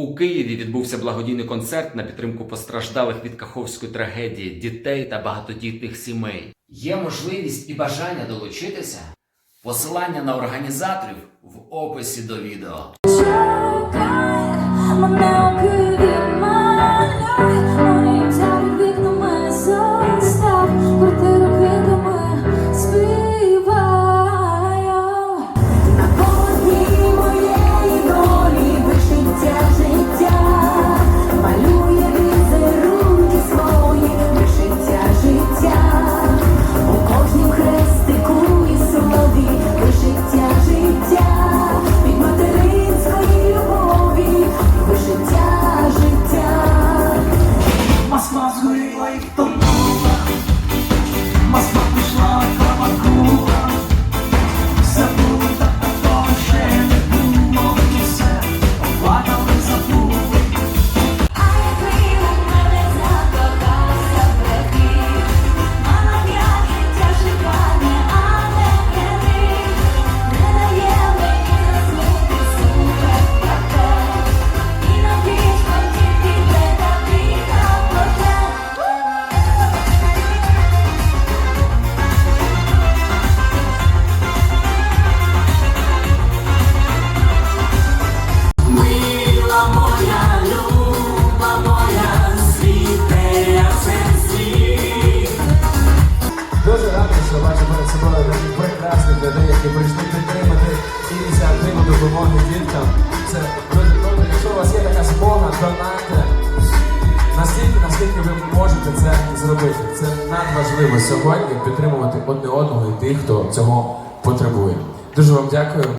У Києві відбувся благодійний концерт на підтримку постраждалих від каховської трагедії дітей та багатодітних сімей. Є можливість і бажання долучитися? Посилання на організаторів в описі до відео. Таких прекрасних людей, які прийшли підтримати ініціативу допомоги діткам. Це дуже. Якщо у вас є така змога, донайте настільки, наскільки ви можете це зробити. Це надважливо сьогодні підтримувати одне одного і тих, хто цього потребує. Дуже вам дякую.